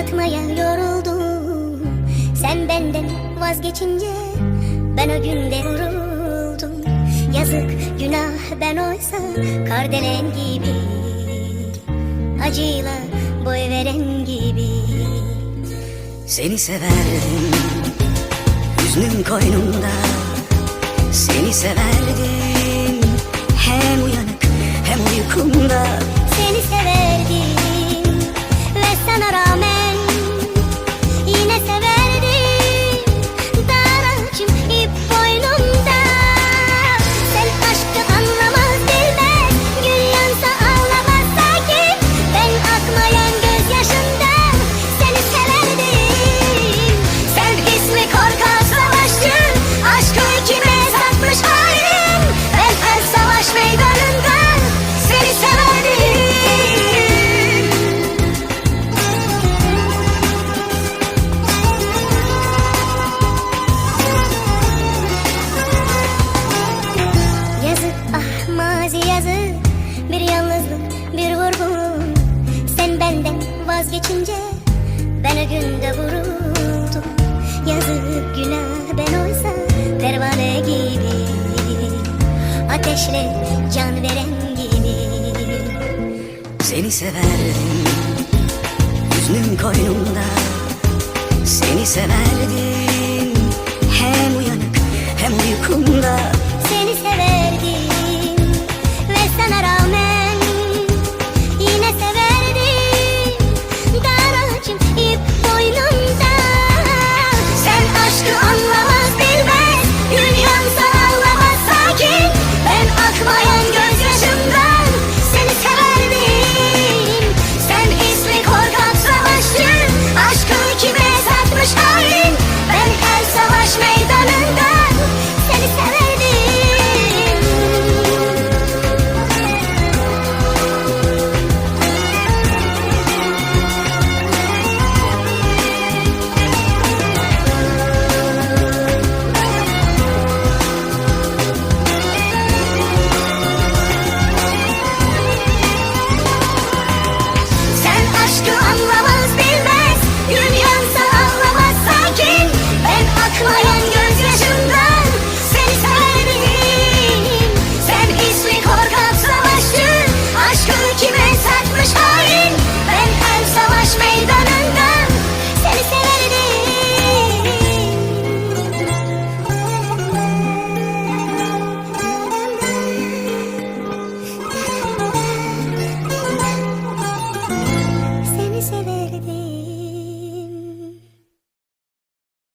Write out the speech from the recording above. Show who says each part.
Speaker 1: anlatmaya yoruldum. Sen benden vazgeçince ben o günde vuruldum. Yazık günah ben oysa kardelen gibi. Acıyla boy veren gibi.
Speaker 2: Seni severdim Hüznüm koynumda. Seni severdim.
Speaker 1: vazgeçince ben o günde vuruldum. Yazık günah ben oysa pervane gibi Ateşle can veren gibi.
Speaker 2: Seni severdim Hüznüm koynumda. Seni severdim Hem uyanık hem uykumda.
Speaker 1: Seni severdim.